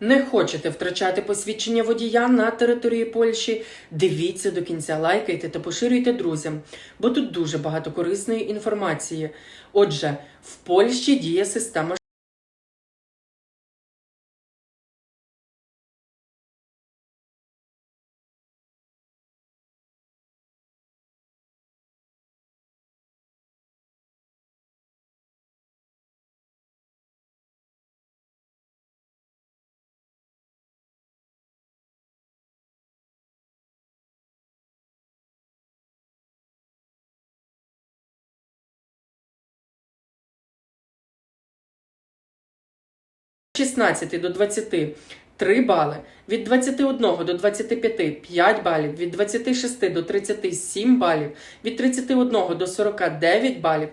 Не хочете втрачати посвідчення водія на території Польщі? Дивіться до кінця, лайкайте та поширюйте друзям, бо тут дуже багато корисної інформації. Отже, в Польщі діє система 16 до 20 3 бали, від 21 до 25 5 балів, від 26 до 37 балів, від 31 до 49 балів,